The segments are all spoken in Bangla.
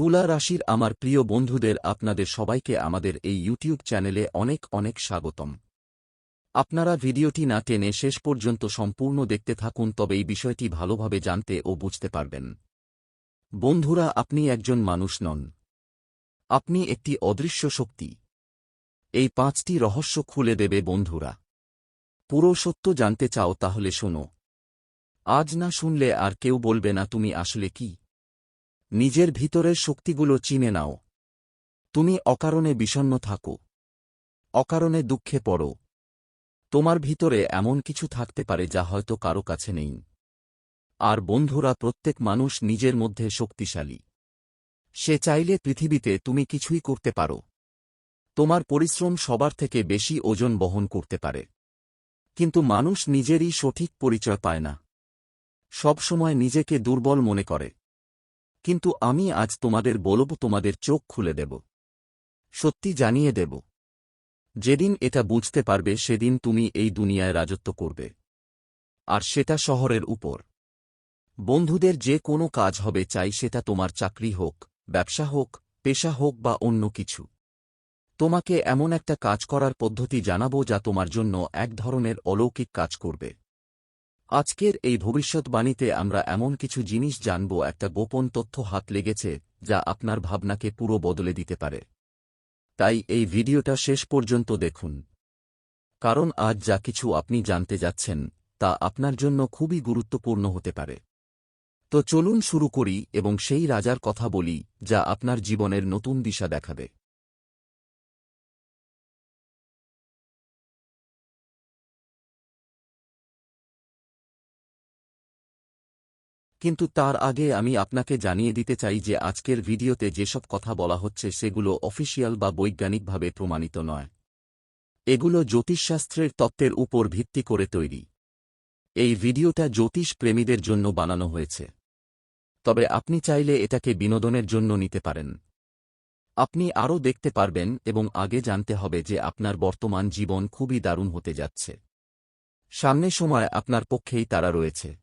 তুলা রাশির আমার প্রিয় বন্ধুদের আপনাদের সবাইকে আমাদের এই ইউটিউব চ্যানেলে অনেক অনেক স্বাগতম। আপনারা ভিডিওটি না টেনে শেষ পর্যন্ত সম্পূর্ণ দেখতে থাকুন, তবে এই বিষয়টি ভালোভাবে জানতে ও বুঝতে পারবেন। বন্ধুরা, আপনি একজন মানুষ নন। আপনি একটি অদৃশ্য শক্তি। এই পাঁচটি রহস্য খুলে দেবে বন্ধুরা। পুরো সত্য জানতে চাও, তাহলে শোনো। আজ না শুনলে আর কেউ বলবে না তুমি আসলে কি। নিজের ভিতরের শক্তিগুলো চিনে নাও। তুমি অকারণে বিষণ্ন থাকো। অকারণে দুঃখে পড়ো। তোমার ভিতরে এমন কিছু থাকতে পারে যা হয়তো কারও কাছে নেই। আর বন্ধুরা, প্রত্যেক মানুষ নিজের মধ্যে শক্তিশালী। সে চাইলে পৃথিবীতে তুমি কিছুই করতে পারো। তোমার পরিশ্রম সবার থেকে বেশি ওজন বহন করতে পারে। কিন্তু মানুষ নিজেরই সঠিক পরিচয় পায় না। সবসময় নিজেকে দুর্বল মনে করে। কিন্তু আমি আজ তোমাদের বলব, তোমাদের চোখ খুলে দেব। সত্যি জানিয়ে দেব, যেদিন এটা বুঝতে পারবে, সেদিন তুমি এই দুনিয়ায় রাজত্ব করবে। আর সেটা শহরের উপর। বন্ধুদের যে কোনো কাজ হবে, চাই সেটা তোমার চাকরি হোক, ব্যবসা হোক, পেশা হোক বা অন্য কিছু। তোমাকে এমন একটা কাজ করার পদ্ধতি জানাব যা তোমার জন্য এক ধরনের অলৌকিক কাজ করবে। আজকের এই ভবিষ্যৎবাণীতে আমরা এমন কিছু জিনিস জানব, একটা গোপন তথ্য হাত লেগেছে, যা আপনার ভাবনাকে পুরো বদলে দিতে পারে। তাই এই ভিডিওটা শেষ পর্যন্ত দেখুন। কারণ আজ যা কিছু আপনি জানতে যাচ্ছেন, তা আপনার জন্য খুবই গুরুত্বপূর্ণ হতে পারে। তো চলুন শুরু করি এবং সেই রাজার কথা বলি, যা আপনার জীবনের নতুন দিশা দেখাবে। কিন্তু তার আগে আমি আপনাকে জানিয়ে দিতে চাই যে আজকের ভিডিওতে যেসব কথা বলা হচ্ছে সেগুলো অফিসিয়াল বা বৈজ্ঞানিকভাবে প্রমাণিত নয়। এগুলো জ্যোতিষশাস্ত্রের তত্ত্বের উপর ভিত্তি করে তৈরি। এই ভিডিওটা জ্যোতিষ প্রেমীদের জন্য বানানো হয়েছে। তবে আপনি চাইলে এটাকে বিনোদনের জন্য নিতে পারেন। আপনি আরও দেখতে পারবেন এবং আগে জানতে হবে যে আপনার বর্তমান জীবন খুবই দারুণ হতে যাচ্ছে। সামনে সময় আপনার পক্ষেই তারা রয়েছে।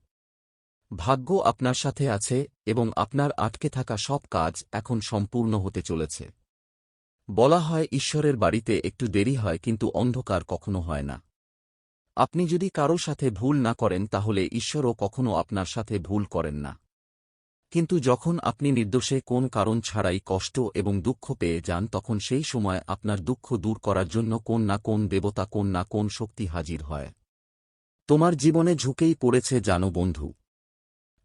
ভাগ্য আপনার সাথে আছে এবং আপনার আটকে থাকা সব কাজ এখন সম্পূর্ণ হতে চলেছে। বলা হয় ঈশ্বরের বাড়িতে একটু দেরি হয় কিন্তু অন্ধকার কখনো হয় না। আপনি যদি কারও সাথে ভুল না করেন তাহলে ঈশ্বরও কখনো আপনার সাথে ভুল করেন না। কিন্তু যখন আপনি নির্দোষে কোন কারণ ছাড়াই কষ্ট এবং দুঃখ পেয়ে যান তখন সেই সময় আপনার দুঃখ দূর করার জন্য কোন না কোন দেবতা কোন না কোন শক্তি হাজির হয়। তোমার জীবনে ঝুঁকেই পড়েছে জানো বন্ধু।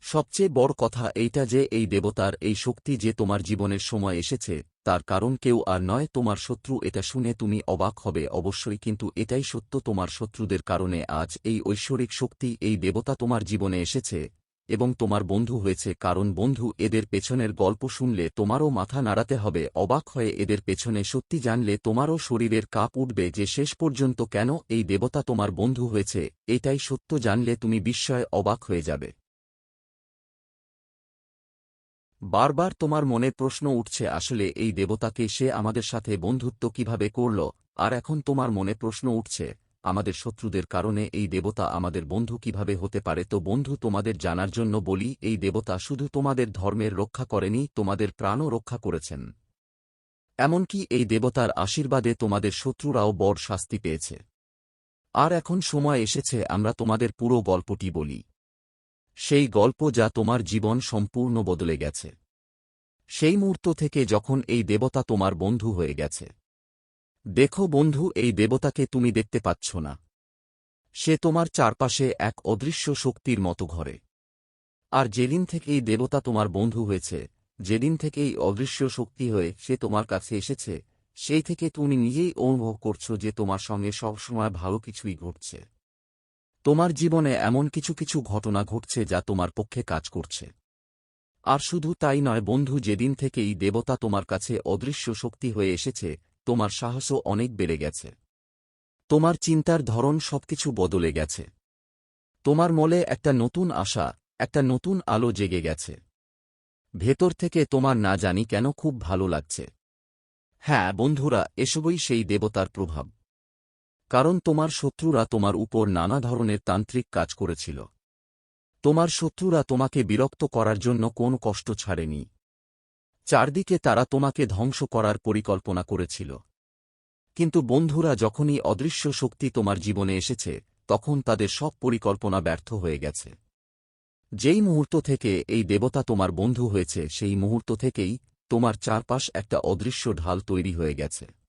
সবচেয়ে বড় কথা এইটা যে এই দেবতার এই শক্তি যে তোমার জীবনের সময় এসেছে, তার কারণ কেউ আর নয় তোমার শত্রু, এটা শুনে তুমি অবাক হবে অবশ্যই কিন্তু এটাই সত্য তোমার শত্রুদের কারণে আজ এই ঐশ্বরিক শক্তি, এই দেবতা তোমার জীবনে এসেছে এবং তোমার বন্ধু হয়েছে, কারণ বন্ধু এদের পেছনের গল্প শুনলে তোমারও মাথা নাড়াতে হবে, অবাক হয়ে এদের পেছনে সত্যি জানলে তোমারও শরীরের কাপ উঠবে যে শেষ পর্যন্ত কেন এই দেবতা তোমার বন্ধু হয়েছে, এটাই সত্য জানলে তুমি বিস্ময়ে অবাক হয়ে যাবে। বারবার তোমার মনে প্রশ্ন উঠছে, আসলে এই দেবতাকে সে আমাদের সাথে বন্ধুত্ব কীভাবে করল? আর এখন তোমার মনে প্রশ্ন উঠছে, আমাদের শত্রুদের কারণে এই দেবতা আমাদের বন্ধু কীভাবে হতে পারে? তো বন্ধু, তোমাদের জানার জন্য বলি, এই দেবতা শুধু তোমাদের ধর্মের রক্ষা করেনি, তোমাদের প্রাণও রক্ষা করেছেন। এমনকি এই দেবতার আশীর্বাদে তোমাদের শত্রুরাও বড় শাস্তি পেয়েছে। আর এখন সময় এসেছে, আমরা তোমাদের পুরো গল্পটি বলি। সেই গল্প যা তোমার জীবন সম্পূর্ণ বদলে গেছে। সেই মুহূর্ত থেকে যখন এই দেবতা তোমার বন্ধু হয়ে গেছে। দেখো বন্ধু, এই দেবতাকে তুমি দেখতে পাচ্ছ না। সে তোমার চারপাশে এক অদৃশ্য শক্তির মতো ঘরে। আর যেদিন থেকে এই দেবতা তোমার বন্ধু হয়েছে, যেদিন থেকে এই অদৃশ্য শক্তি হয়ে সে তোমার কাছে এসেছে, সেই থেকে তুমি নিজেই অনুভব করছ যে তোমার সঙ্গে সবসময় ভালো কিছুই ঘটছে। তোমার জীবনে এমন কিছু কিছু ঘটনা ঘটছে যা তোমার পক্ষে কাজ করছে। আর শুধু তাই নয় বন্ধু, যেদিন থেকেই দেবতা তোমার কাছে অদৃশ্য শক্তি হয়ে এসেছে, তোমার সাহসও অনেক বেড়ে গেছে। তোমার চিন্তার ধরন সবকিছু বদলে গেছে। তোমার মলে একটা নতুন আশা, একটা নতুন আলো জেগে গেছে। ভেতর থেকে তোমার না জানি কেন খুব ভালো লাগছে। হ্যাঁ বন্ধুরা, এসবই সেই দেবতার প্রভাব। কারণ তোমার শত্রুরা তোমার উপর নানা ধরনের তান্ত্রিক কাজ করেছিল। তোমার শত্রুরা তোমাকে বিরক্ত করার জন্য কোন কষ্ট ছাড়েনি। চারদিকে তারা তোমাকে ধ্বংস করার পরিকল্পনা করেছিল। কিন্তু বন্ধুরা যখনই অদৃশ্য শক্তি তোমার জীবনে এসেছে, তখন তাদের সব পরিকল্পনা ব্যর্থ হয়ে গেছে। যেই মুহূর্ত থেকে এই দেবতা তোমার বন্ধু হয়েছে, সেই মুহূর্ত থেকেই তোমার চারপাশ একটা অদৃশ্য ঢাল তৈরি হয়ে গেছে।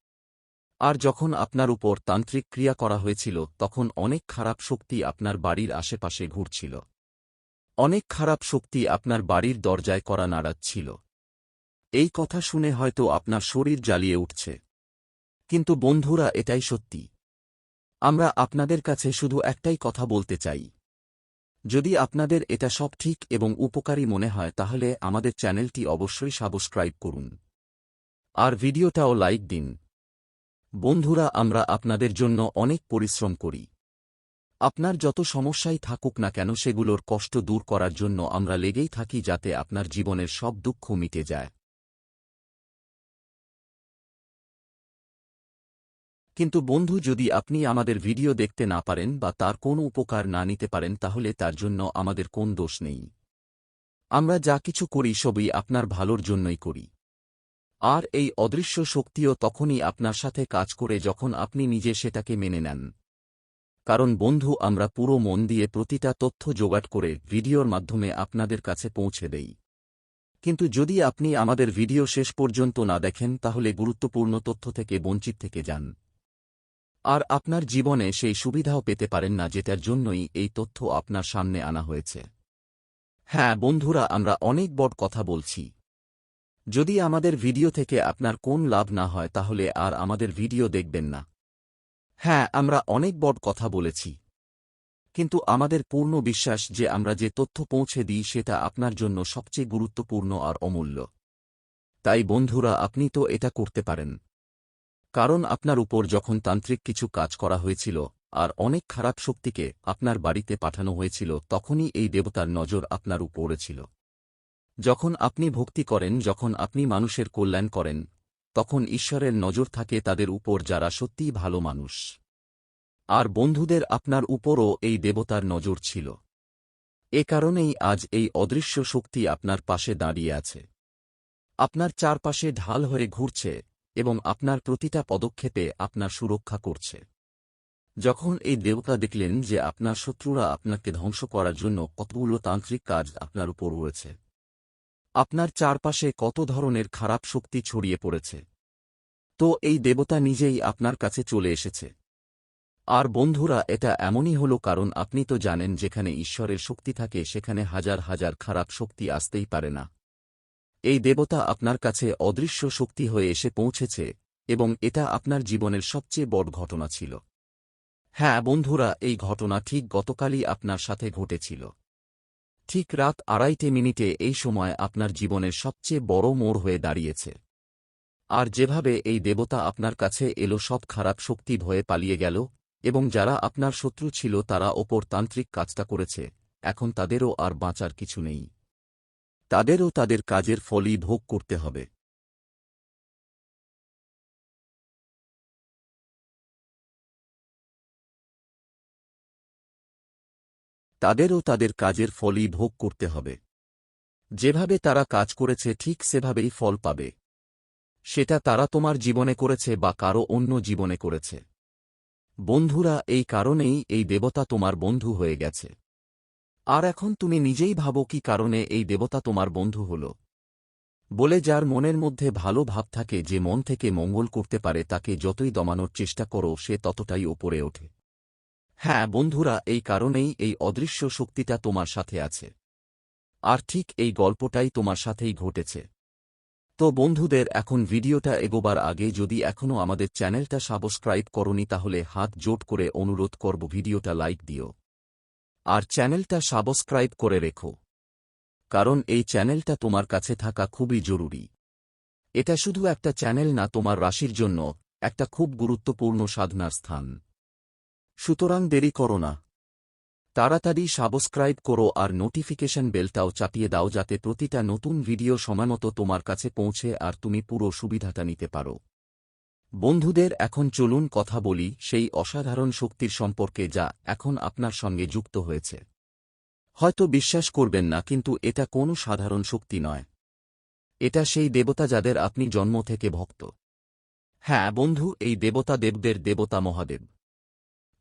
আর যখন আপনার উপর তান্ত্রিক ক্রিয়া করা হয়েছিল, তখন অনেক খারাপ শক্তি আপনার বাড়ির আশেপাশে ঘুরছিল। অনেক খারাপ শক্তি আপনার বাড়ির দরজায় করা নাড়াচ্ছিল। এই কথা শুনে হয়তো আপনার শরীর জ্বালিয়ে উঠছে। কিন্তু বন্ধুরা, এটাই সত্যি। আমরা আপনাদের কাছে শুধু একটাই কথা বলতে চাই। যদি আপনাদের এটা সব ঠিক এবং উপকারী মনে হয়, তাহলে আমাদের চ্যানেলটি অবশ্যই সাবস্ক্রাইব করুন। আর ভিডিওটাও লাইক দিন। বন্ধুরা, আমরা আপনাদের জন্য অনেক পরিশ্রম করি। আপনার যত সমস্যাই থাকুক না কেন, সেগুলোর কষ্ট দূর করার জন্য আমরা লেগেই থাকি যাতে আপনার জীবনের সব দুঃখ মিটে যায়। কিন্তু বন্ধু, যদি আপনি আমাদের ভিডিও দেখতে না পারেন বা তার কোনো উপকার না নিতে পারেন, তাহলে তার জন্য আমাদের কোন দোষ নেই। আমরা যা কিছু করি, সবই আপনার ভালোর জন্যই করি। আর এই অদৃশ্য শক্তিও তখনই আপনার সাথে কাজ করে যখন আপনি নিজে সেটাকে মেনে নেন। কারণ বন্ধু, আমরা পুরো মন দিয়ে প্রতিটা তথ্য জোগাড় করে ভিডিওর মাধ্যমে আপনাদের কাছে পৌঁছে দেই। কিন্তু যদি আপনি আমাদের ভিডিও শেষ পর্যন্ত না দেখেন, তাহলে গুরুত্বপূর্ণ তথ্য থেকে বঞ্চিত থেকে যান। আর আপনার জীবনে সেই সুবিধাও পেতে পারেন না, যেটার জন্যই এই তথ্য আপনার সামনে আনা হয়েছে। হ্যাঁ বন্ধুরা, আমরা অনেক বড় কথা বলছি। যদি আমাদের ভিডিও থেকে আপনার কোন লাভ না হয় তাহলে আর আমাদের ভিডিও দেখবেন না। হ্যাঁ আমরা অনেক বড় কথা বলেছি। কিন্তু আমাদের পূর্ণ বিশ্বাস যে আমরা যে তথ্য পৌঁছে দিই সেটা আপনার জন্য সবচেয়ে গুরুত্বপূর্ণ আর অমূল্য। তাই বন্ধুরা, আপনি তো এটা করতে পারেন। কারণ আপনার উপর যখন তান্ত্রিক কিছু কাজ করা হয়েছিল আর অনেক খারাপ শক্তিকে আপনার বাড়িতে পাঠানো হয়েছিল, তখনই এই দেবতার নজর আপনার উপরে ছিল। যখন আপনি ভক্তি করেন, যখন আপনি মানুষের কল্যাণ করেন, তখন ঈশ্বরের নজর থাকে তাদের উপর যারা সত্যিই ভালো মানুষ। আর বন্ধুদের আপনার উপরও এই দেবতার নজর ছিল। এ কারণেই আজ এই অদৃশ্য শক্তি আপনার পাশে দাঁড়িয়ে আছে। আপনার চারপাশে ঢাল হয়ে ঘুরছে এবং আপনার প্রতিটা পদক্ষেপে আপনার সুরক্ষা করছে। যখন এই দেবতা দেখলেন যে আপনার শত্রুরা আপনাকে ধ্বংস করার জন্য কতগুলো তান্ত্রিক কাজ আপনার উপর রয়েছে আপনার চারপাশে কত ধরনের খারাপ শক্তি ছড়িয়ে পড়েছে। তো এই দেবতা নিজেই আপনার কাছে চলে এসেছে। আর বন্ধুরা, এটা এমনই হল কারণ আপনি তো জানেন যেখানে ঈশ্বরের শক্তি থাকে, সেখানে হাজার হাজার খারাপ শক্তি আসতেই পারে না। এই দেবতা আপনার কাছে অদৃশ্য শক্তি হয়ে এসে পৌঁছেছে, এবং এটা আপনার জীবনের সবচেয়ে বড় ঘটনা ছিল। হ্যাঁ বন্ধুরা, এই ঘটনা ঠিক গতকালই আপনার সাথে ঘটেছিল। ঠিক রাত আড়াইটে মিনিটে এই সময় আপনার জীবনের সবচেয়ে বড় মোড় হয়ে দাঁড়িয়েছে। আর যেভাবে এই দেবতা আপনার কাছে এলো সব খারাপ শক্তি ভয়ে পালিয়ে গেল, এবং যারা আপনার শত্রু ছিল তারা ওপর তান্ত্রিক কাজটা করেছে, এখন তাদেরও আর বাঁচার কিছু নেই। তাদেরও তাদের কাজের ফলই ভোগ করতে হবে। তাদেরও তাদের কাজের ফলই ভোগ করতে হবে। যেভাবে তারা কাজ করেছে, ঠিক সেভাবেই ফল পাবে। সেটা তারা তোমার জীবনে করেছে বা কারও অন্য জীবনে করেছে। বন্ধুরা, এই কারণেই এই দেবতা তোমার বন্ধু হয়ে গেছে। আর এখন তুমি নিজেই ভাবো কি কারণে এই দেবতা তোমার বন্ধু হল। বলে যার মনের মধ্যে ভালো ভাব থাকে, যে মন থেকে মঙ্গল করতে পারে, তাকে যতই দমানোর চেষ্টা করো, সে ততটাই ওপরে ওঠে। হ্যাঁ বন্ধুরা, এই কারণেই এই অদৃশ্য শক্তিটা তোমার সাথে আছে। আর ঠিক এই গল্পটাই তোমার সাথেই ঘটেছে। তো বন্ধুদের, এখন ভিডিওটা এগোবার আগে যদি এখনও আমাদের চ্যানেলটা সাবস্ক্রাইব করনি, তাহলে হাত জোট করে অনুরোধ করব ভিডিওটা লাইক দিও। আর চ্যানেলটা সাবস্ক্রাইব করে রেখো। কারণ এই চ্যানেলটা তোমার কাছে থাকা খুবই জরুরি। এটা শুধু একটা চ্যানেল না, তোমার রাশির জন্য একটা খুব গুরুত্বপূর্ণ সাধনার স্থান। সুতরাং দেরি করো না। তাড়াতাড়ি সাবস্ক্রাইব করো আর নোটিফিকেশন বেলটাও চাপিয়ে দাও যাতে প্রতিটা নতুন ভিডিও সময়মতো তোমার কাছে পৌঁছে আর তুমি পুরো সুবিধাটা নিতে পারো। বন্ধুদের, এখন চলুন কথা বলি সেই অসাধারণ শক্তির সম্পর্কে যা এখন আপনার সঙ্গে যুক্ত হয়েছে। হয়তো বিশ্বাস করবেন না, কিন্তু এটা কোনো সাধারণ শক্তি নয়। এটা সেই দেবতা যাদের আপনি জন্ম থেকে ভক্ত। হ্যাঁ বন্ধু, এই দেবতা দেবদের দেবতা মহাদেব।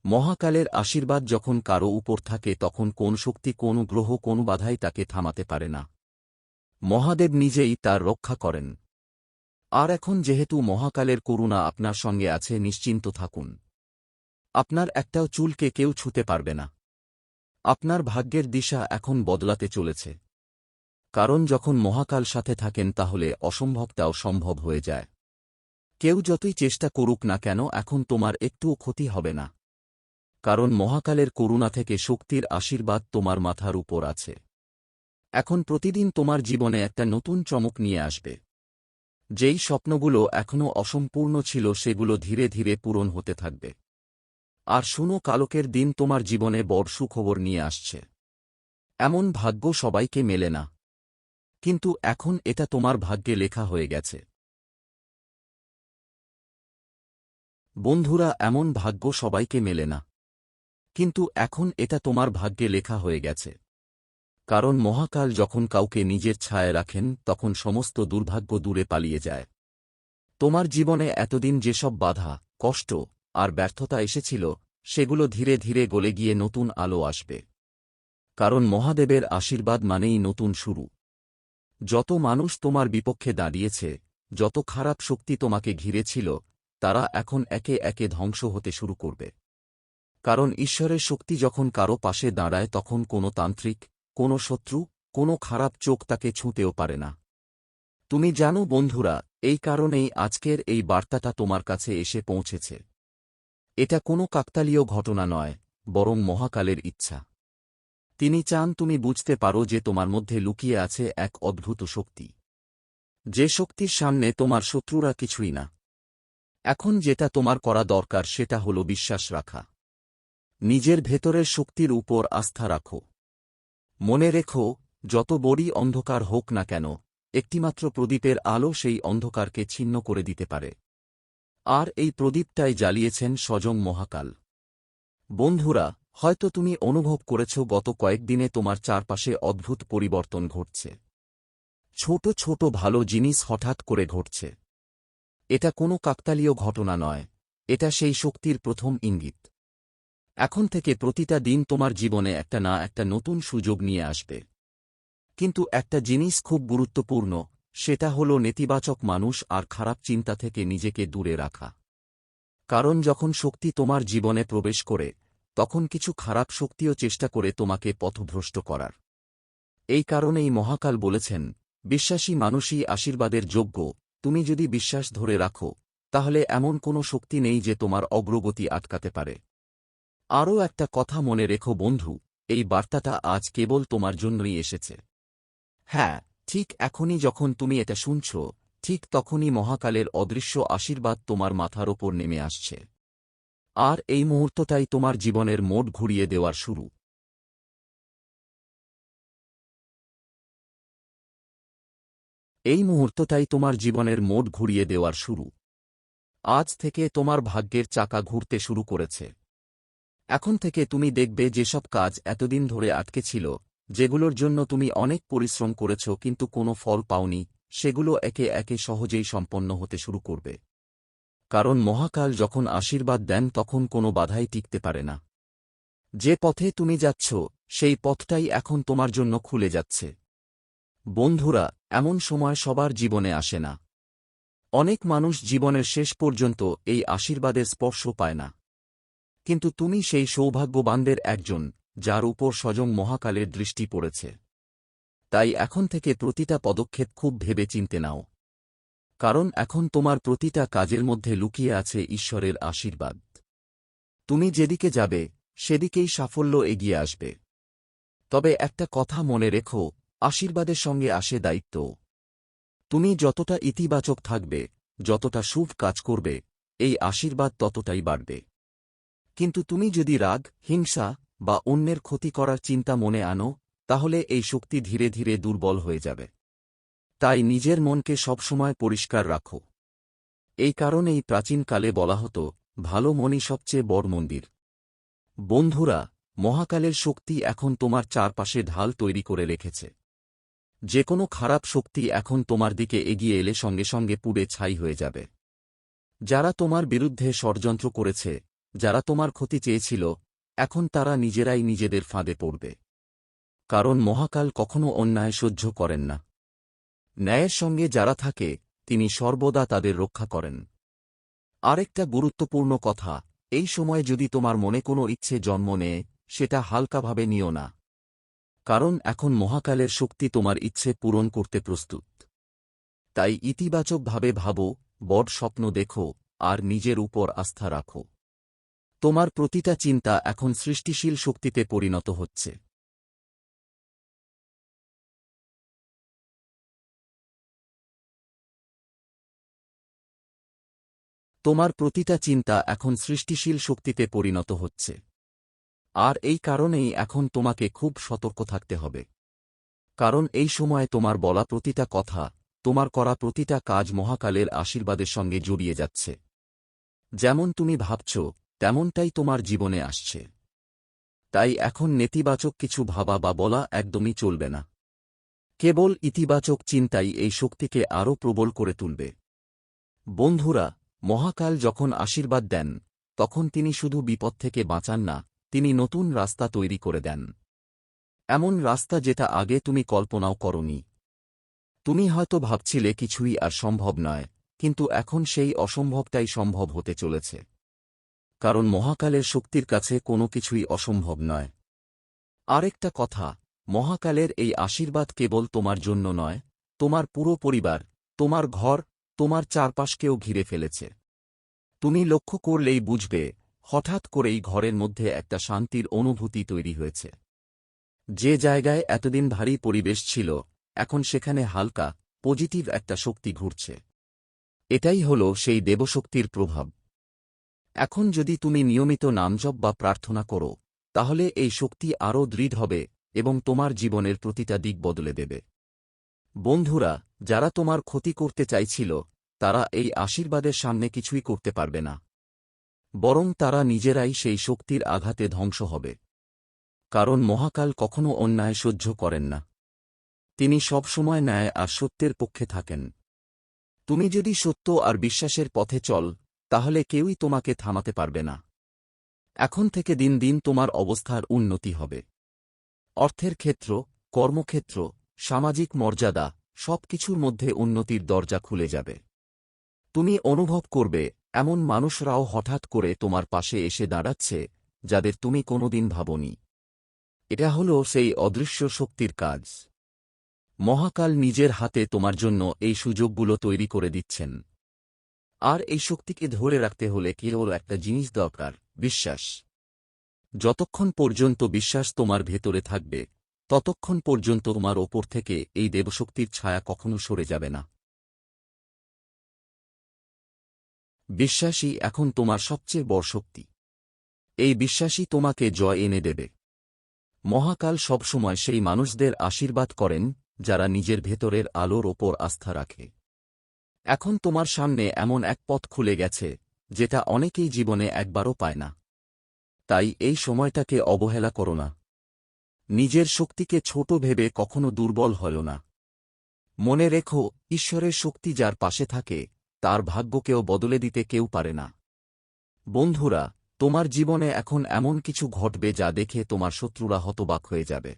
মহাকালের আশীর্বাদ যখন কারও উপর থাকে তখন কোন শক্তি কোন গ্রহ কোন বাধাই তাকে থামাতে পারে না। মহাদেব নিজেই তার রক্ষা করেন। আর এখন যেহেতু মহাকালের করুণা আপনার সঙ্গে আছে, নিশ্চিন্ত থাকুন। আপনার একটাও চুলকে কেউ ছুতে পারবে না। আপনার ভাগ্যের দিশা এখন বদলাতে চলেছে। কারণ যখন মহাকাল সাথে থাকেন তাহলে অসম্ভবটাও সম্ভব হয়ে যায়। কেউ যতই চেষ্টা করুক না কেন, এখন তোমার একটুও ক্ষতি হবে না। কারণ মহাকালের করুণা থেকে শক্তির আশীর্বাদ তোমার মাথার উপর আছে। এখন প্রতিদিন তোমার জীবনে একটা নতুন চমক নিয়ে আসবে। যেই স্বপ্নগুলো এখনও অসম্পূর্ণ ছিল সেগুলো ধীরে ধীরে পূরণ হতে থাকবে। আর শুনো, কালকের দিন তোমার জীবনে বড় সুখবর নিয়ে আসছে। এমন ভাগ্য সবাইকে মেলে না। কিন্তু এখন এটা তোমার ভাগ্যে লেখা হয়ে গেছে। বন্ধুরা, এমন ভাগ্য সবাইকে মেলে না। কিন্তু এখন এটা তোমার ভাগ্যে লেখা হয়ে গেছে। কারণ মহাকাল যখন কাউকে নিজের ছায় রাখেন, তখন সমস্ত দুর্ভাগ্য দূরে পালিয়ে যায়। তোমার জীবনে এতদিন যেসব বাধা, কষ্ট আর ব্যর্থতা এসেছিল, সেগুলো ধীরে ধীরে গলে গিয়ে নতুন আলো আসবে। কারণ মহাদেবের আশীর্বাদ মানেই নতুন শুরু। যত মানুষ তোমার বিপক্ষে দাঁড়িয়েছে, যত খারাপ শক্তি তোমাকে ঘিরেছিল, তারা এখন একে একে ধ্বংস হতে শুরু করবে। কারণ ঈশ্বরের শক্তি যখন কারও পাশে দাঁড়ায় তখন কোনো তান্ত্রিক, কোনো শত্রু, কোনো খারাপ চোখ তাকে ছুঁতেও পারে না। তুমি জানো বন্ধুরা, এই কারণেই আজকের এই বার্তাটা তোমার কাছে এসে পৌঁছেছে। এটা কোনো কাকতালীয় ঘটনা নয়, বরং মহাকালের ইচ্ছা। তিনি চান তুমি বুঝতে পারো যে তোমার মধ্যে লুকিয়ে আছে এক অদ্ভুত শক্তি। যে শক্তির সামনে তোমার শত্রুরা কিছুই না। এখন যেটা তোমার করা দরকার সেটা হল বিশ্বাস রাখা। নিজের ভেতরের শক্তির উপর আস্থা রাখো। মনে রেখো, যত বড়ই অন্ধকার হোক না কেন, একটিমাত্র প্রদীপের আলো সেই অন্ধকারকে ছিন্ন করে দিতে পারে। আর এই প্রদীপটাই জ্বালিয়েছেন স্বজং মহাকাল। বন্ধুরা, হয়তো তুমি অনুভব করেছ গত কয়েকদিনে তোমার চারপাশে অদ্ভুত পরিবর্তন ঘটছে। ছোট ছোট ভালো জিনিস হঠাৎ করে ঘটছে। এটা কোনো কাকতালীয় ঘটনা নয়, এটা সেই শক্তির প্রথম ইঙ্গিত। এখন থেকে প্রতিটা দিন তোমার জীবনে একটা না একটা নতুন সুযোগ নিয়ে আসবে। কিন্তু একটা জিনিস খুব গুরুত্বপূর্ণ, সেটা হল নেতিবাচক মানুষ আর খারাপ চিন্তা থেকে নিজেকে দূরে রাখা। কারণ যখন শক্তি তোমার জীবনে প্রবেশ করে, তখন কিছু খারাপ শক্তিও চেষ্টা করে তোমাকে পথভ্রষ্ট করার। এই কারণেই মহাকাল বলেছেন, বিশ্বাসী মানুষই আশীর্বাদের যোগ্য, তুমি যদি বিশ্বাস ধরে রাখো, তাহলে এমন কোনো শক্তি নেই যে তোমার অগ্রগতি আটকাতে পারে। আরও একটা কথা মনে রেখো বন্ধু, এই বার্তাটা আজ কেবল তোমার জন্যই এসেছে। হ্যাঁ ঠিক এখনই যখন তুমি এটা শুনছ, ঠিক তখনই মহাকালের অদৃশ্য আশীর্বাদ তোমার মাথার ওপর নেমে আসছে। আর এই মুহূর্তটাই তোমার জীবনের মোড ঘুরিয়ে দেওয়ার শুরু। এই মুহূর্তটাই তোমার জীবনের মোড ঘুরিয়ে দেওয়ার শুরু। আজ থেকে তোমার ভাগ্যের চাকা ঘুরতে শুরু করেছে। এখন থেকে তুমি দেখবে যেসব কাজ এতদিন ধরে আটকে ছিল, যেগুলোর জন্য তুমি অনেক পরিশ্রম করেছ কিন্তু কোনো ফল পাওনি, সেগুলো একে একে সহজেই সম্পন্ন হতে শুরু করবে। কারণ মহাকাল যখন আশীর্বাদ দেন তখন কোনো বাধাই টিকতে পারে না। যে পথে তুমি যাচ্ছ, সেই পথটাই এখন তোমার জন্য খুলে যাচ্ছে। বন্ধুরা, এমন সময় সবার জীবনে আসে না। অনেক মানুষ জীবনের শেষ পর্যন্ত এই আশীর্বাদের স্পর্শ পায় না। কিন্তু তুমি সেই সৌভাগ্যবানদের একজন, যার উপর স্বজং মহাকালের দৃষ্টি পড়েছে। তাই এখন থেকে প্রতিটা পদক্ষেপ খুব ভেবে চিনতে নাও। কারণ এখন তোমার প্রতিটা কাজের মধ্যে লুকিয়ে আছে ঈশ্বরের আশীর্বাদ। তুমি যেদিকে যাবে, সেদিকেই সাফল্য এগিয়ে আসবে। তবে একটা কথা মনে রেখো, আশীর্বাদের সঙ্গে আসে দায়িত্ব। তুমি যতটা ইতিবাচক থাকবে, যতটা শুভ কাজ করবে, এই আশীর্বাদ ততটাই বাড়বে। কিন্তু তুমি যদি রাগ, হিংসা বা অন্যের ক্ষতি করার চিন্তা মনে আনো, তাহলে এই শক্তি ধীরে ধীরে দুর্বল হয়ে যাবে। তাই নিজের মনকে সবসময় পরিষ্কার রাখো। এই কারণেই প্রাচীনকালে বলা হতো, ভালো মনই সবচেয়ে বড় মন্দির। বন্ধুরা, মহাকালের শক্তি এখন তোমার চারপাশে ঢাল তৈরি করে রেখেছে। যে কোনো খারাপ শক্তি এখন তোমার দিকে এগিয়ে এলে সঙ্গে সঙ্গে পুড়ে ছাই হয়ে যাবে। যারা তোমার বিরুদ্ধে ষড়যন্ত্র করেছে যারা তোমার ক্ষতি চেয়েছিল, এখন তারা নিজেরাই নিজেদের ফাঁদে পড়বে। কারণ মহাকাল কখনো অন্যায় সহ্য করেন না। ন্যায়ের সঙ্গে যারা থাকে, তিনি সর্বদা তাদের রক্ষা করেন। আরেকটা গুরুত্বপূর্ণ কথা, এই সময় যদি তোমার মনে কোনো ইচ্ছে জন্ম নেয়, সেটা হালকাভাবে নিও না। কারণ এখন মহাকালের শক্তি তোমার ইচ্ছে পূরণ করতে প্রস্তুত। তাই ইতিবাচকভাবে ভাবো, বড় স্বপ্ন দেখো, আর নিজের উপর আস্থা রাখো। তোমার প্রতিটা চিন্তা এখন সৃষ্টিশীল শক্তিতে পরিণত হচ্ছে। তোমার প্রতিটা চিন্তা এখন সৃষ্টিশীল শক্তিতে পরিণত হচ্ছে। আর এই কারণেই এখন তোমাকে খুব সতর্ক থাকতে হবে। কারণ এই সময় তোমার বলা প্রতিটা কথা, তোমার করা প্রতিটা কাজ মহাকালের আশীর্বাদের সঙ্গে জড়িয়ে যাচ্ছে। যেমন তুমি ভাবছ তেমনটাই তোমার জীবনে আসছে। তাই এখন নেতিবাচক কিছু ভাবা বা বলা একদমই চলবে না। কেবল ইতিবাচক চিন্তাই এই শক্তিকে আরও প্রবল করে তুলবে। বন্ধুরা, মহাকাল যখন আশীর্বাদ দেন, তখন তিনি শুধু বিপদ থেকে বাঁচান না, তিনি নতুন রাস্তা তৈরি করে দেন। এমন রাস্তা যেটা আগে তুমি কল্পনাও করনি। তুমি হয়তো ভাবছিলে কিছুই আর সম্ভব নয়, কিন্তু এখন সেই অসম্ভবটাই সম্ভব হতে চলেছে। কারণ মহাকালের শক্তির কাছে কোনো কিছুই অসম্ভব নয়। আরেকটা কথা, মহাকালের এই আশীর্বাদ কেবল তোমার জন্য নয়, তোমার পুরো পরিবার, তোমার ঘর, তোমার চারপাশকেও ঘিরে ফেলেছে। তুমি লক্ষ্য করলেই বুঝবে, হঠাৎ করেই ঘরের মধ্যে একটা শান্তির অনুভূতি তৈরি হয়েছে। যে জায়গায় এতদিন ভারী পরিবেশ ছিল, এখন সেখানে হালকা, পজিটিভ একটা শক্তি ঘুরছে। এটাই হল সেই দেবশক্তির প্রভাব। এখন যদি তুমি নিয়মিত নামজপ বা প্রার্থনা করো, তাহলে এই শক্তি আরও দৃঢ় হবে এবং তোমার জীবনের প্রতিটা দিক বদলে দেবে। বন্ধুরা, যারা তোমার ক্ষতি করতে চাইছিল, তারা এই আশীর্বাদের সামনে কিছুই করতে পারবে না। বরং তারা নিজেরাই সেই শক্তির আঘাতে ধ্বংস হবে। কারণ মহাকাল কখনো অন্যায় সহ্য করেন না। তিনি সবসময় ন্যায় আর সত্যের পক্ষে থাকেন। তুমি যদি সত্য আর বিশ্বাসের পথে চল তাহলে কেউই তোমাকে থামাতে পারবে না। এখন থেকে দিন দিন তোমার অবস্থার উন্নতি হবে। অর্থের ক্ষেত্র, কর্মক্ষেত্র, সামাজিক মর্যাদা সব কিছুর মধ্যে উন্নতির দরজা খুলে যাবে। তুমি অনুভব করবে, এমন মানুষরাও হঠাৎ করে তোমার পাশে এসে দাঁড়াচ্ছে, যাদের তুমি কোনোদিন ভাবনি। এটা হল সেই অদৃশ্য শক্তির কাজ। মহাকাল নিজের হাতে তোমার জন্য এই সুযোগগুলো তৈরি করে দিচ্ছেন। আর এই শক্তিকে ধরে রাখতে হলে কেবল একটা জিনিস দরকার, বিশ্বাস। যতক্ষণ পর্যন্ত বিশ্বাস তোমার ভেতরে থাকবে, ততক্ষণ পর্যন্ত তোমার ওপর থেকে এই দেবশক্তির ছায়া কখনো সরে যাবে না। বিশ্বাসই এখন তোমার সবচেয়ে বড় শক্তি। এই বিশ্বাসই তোমাকে জয় এনে দেবে। মহাকাল সবসময় সেই মানুষদের আশীর্বাদ করেন, যারা নিজের ভেতরের আলোর ওপর আস্থা রাখে। এখন তোমার সামনে এমন এক পথ খুলে গেছে, যেটা অনেকেই জীবনে একবারও পায় না। তাই এই সময়টাকে অবহেলা করো না। নিজের শক্তিকে ছোট ভেবে কখনো দুর্বল হল না। মনে রেখো, ঈশ্বরের শক্তি যার পাশে থাকে, তার ভাগ্যকেও বদলে দিতে কেউ পারে না। বন্ধুরা, তোমার জীবনে এখন এমন কিছু ঘটবে যা দেখে তোমার শত্রুরা হতবাক হয়ে যাবে।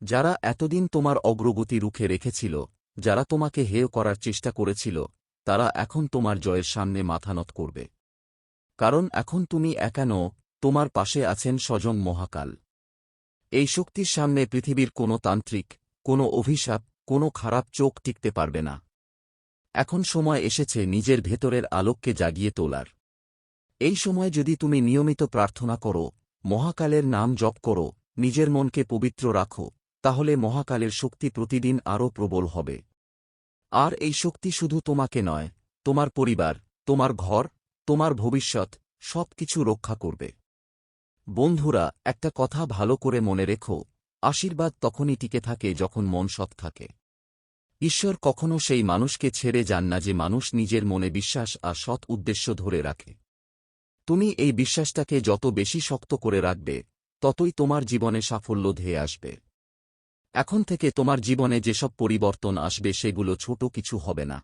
যারা এতদিন তোমার অগ্রগতি রুখে রেখেছিল যারা তোমাকে হেয় করার চেষ্টা করেছিল, তারা এখন তোমার জয়ের সামনে মাথানত করবে। কারণ এখন তুমি একানো তোমার পাশে আছেন স্বজং মহাকাল। এই শক্তির সামনে পৃথিবীর কোনো তান্ত্রিক, কোনো অভিশাপ, কোনো খারাপ চোখ টিকতে পারবে না। এখন সময় এসেছে নিজের ভেতরের আলোককে জাগিয়ে তোলার। এই সময় যদি তুমি নিয়মিত প্রার্থনা করো, মহাকালের নাম জপ করো, নিজের মনকে পবিত্র রাখো তাহলে মহাকালের শক্তি প্রতিদিন আরও প্রবল হবে। আর এই শক্তি শুধু তোমাকে নয়, তোমার পরিবার, তোমার ঘর, তোমার ভবিষ্যৎ সব কিছু রক্ষা করবে। বন্ধুরা, একটা কথা ভালো করে মনে রেখো, আশীর্বাদ তখনই টিকে থাকে যখন মন সৎ থাকে। ঈশ্বর কখনো সেই মানুষকে ছেড়ে যান না যে মানুষ নিজের মনে বিশ্বাস আর সৎ উদ্দেশ্য ধরে রাখে। তুমি এই বিশ্বাসটাকে যত বেশি শক্ত করে রাখবে, ততই তোমার জীবনে সাফল্য ধেয়ে আসবে। এখন থেকে তোমার জীবনে যেসব পরিবর্তন আসবে সেগুলো ছোট কিছু হবে না।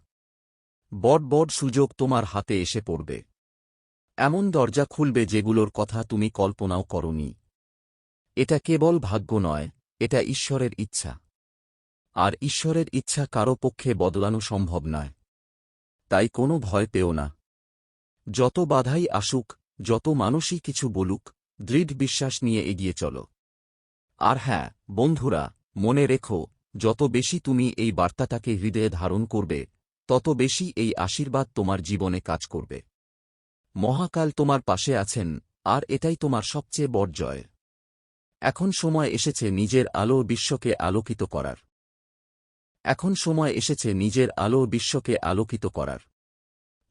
বড় বড় সুযোগ তোমার হাতে এসে পড়বে। এমন দরজা খুলবে যেগুলোর কথা তুমি কল্পনাও করনি। এটা কেবল ভাগ্য নয়, এটা ঈশ্বরের ইচ্ছা। আর ঈশ্বরের ইচ্ছা কারও পক্ষে বদলানো সম্ভব নয়। তাই কোনো ভয় পেও না। যত বাধাই আসুক, যত মানুষই কিছু বলুক, দৃঢ় বিশ্বাস নিয়ে এগিয়ে চলো। আর হ্যাঁ বন্ধুরা মনে রেখো, যত বেশি তুমি এই বার্তাটাকে হৃদয়ে ধারণ করবে, তত বেশি এই আশীর্বাদ তোমার জীবনে কাজ করবে। মহাকাল তোমার পাশে আছেন, আর এটাই তোমার সবচেয়ে বড় জয়। এখন সময় এসেছে নিজের আলো বিশ্বকে আলোকিত করার। এখন সময় এসেছে নিজের আলো বিশ্বকে আলোকিত করার।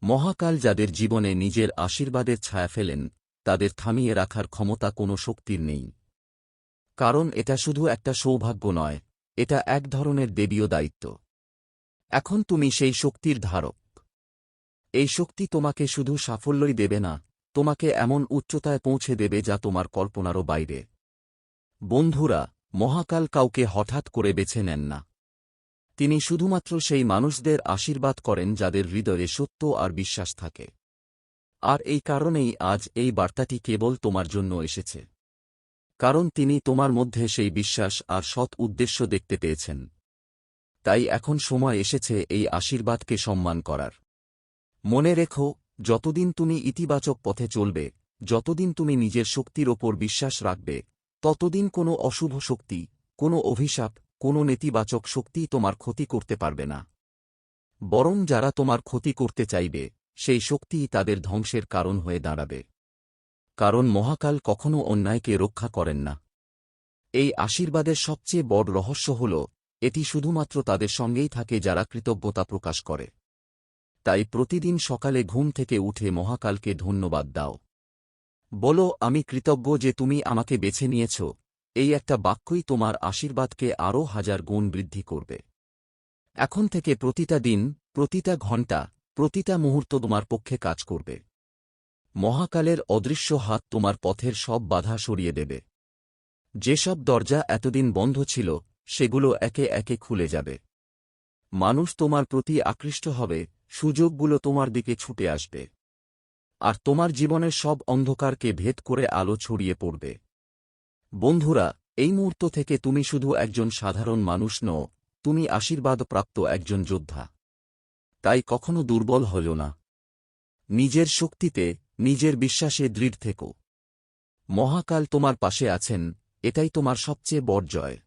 মহাকাল যাদের জীবনে নিজের আশীর্বাদের ছায়া ফেলেন, তাদের থামিয়ে রাখার ক্ষমতা কোনো শক্তির নেই। কারণ এটা শুধু একটা সৌভাগ্য নয়, এটা এক ধরনের দেবীয় দায়িত্ব। এখন তুমি সেই শক্তির ধারক। এই শক্তি তোমাকে শুধু সাফল্যই দেবে না, তোমাকে এমন উচ্চতায় পৌঁছে দেবে যা তোমার কল্পনারও বাইরে। বন্ধুরা, মহাকাল কাউকে হঠাৎ করে বেছে নেন না। তিনি শুধুমাত্র সেই মানুষদের আশীর্বাদ করেন যাদের হৃদয়ে সত্য আর বিশ্বাস থাকে। আর এই কারণেই আজ এই বার্তাটি কেবল তোমার জন্য এসেছে। কারণ তিনি তোমার মধ্যে সেই বিশ্বাস আর সৎ উদ্দেশ্য দেখতে পেয়েছেন। তাই এখন সময় এসেছে এই আশীর্বাদকে সম্মান করার। মনে রেখো, যতদিন তুমি ইতিবাচক পথে চলবে, যতদিন তুমি নিজের শক্তির ওপর বিশ্বাস রাখবে, ততদিন কোনো অশুভ শক্তি, কোনো অভিশাপ, কোনো নেতিবাচক শক্তি তোমার ক্ষতি করতে পারবে না। বরং যারা তোমার ক্ষতি করতে চাইবে, সেই শক্তিই তাদের ধ্বংসের কারণ হয়ে দাঁড়াবে। কারণ মহাকাল কখনও অন্যায়কে রক্ষা করেন না। এই আশীর্বাদের সবচেয়ে বড় রহস্য হল, এটি শুধুমাত্র তাদের সঙ্গেই থাকে যারা কৃতজ্ঞতা প্রকাশ করে। তাই প্রতিদিন সকালে ঘুম থেকে উঠে মহাকালকে ধন্যবাদ দাও। বলো, আমি কৃতজ্ঞ যে তুমি আমাকে বেছে নিয়েছ। এই একটা বাক্যই তোমার আশীর্বাদকে আরও হাজার গুণ বৃদ্ধি করবে। এখন থেকে প্রতিটা দিন, প্রতিটা ঘণ্টা, প্রতিটা মুহূর্ত তোমার পক্ষে কাজ করবে। মহাকালের অদৃশ্য হাত তোমার পথের সব বাধা সরিয়ে দেবে। যেসব দরজা এতদিন বন্ধ ছিল, সেগুলো একে একে খুলে যাবে। মানুষ তোমার প্রতি আকৃষ্ট হবে, সুযোগগুলো তোমার দিকে ছুটে আসবে। আর তোমার জীবনের সব অন্ধকারকে ভেদ করে আলো ছড়িয়ে পড়বে। বন্ধুরা, এই মুহূর্ত থেকে তুমি শুধু একজন সাধারণ মানুষ নও, তুমি আশীর্বাদপ্রাপ্ত একজন যোদ্ধা। তাই কখনো দুর্বল হল না। নিজের শক্তিতে নিজের বিশ্বাসে দৃঢ় থেকো। মহাকাল তোমার পাশে আছেন এটাই তোমার সবচেয়ে বড় জয়।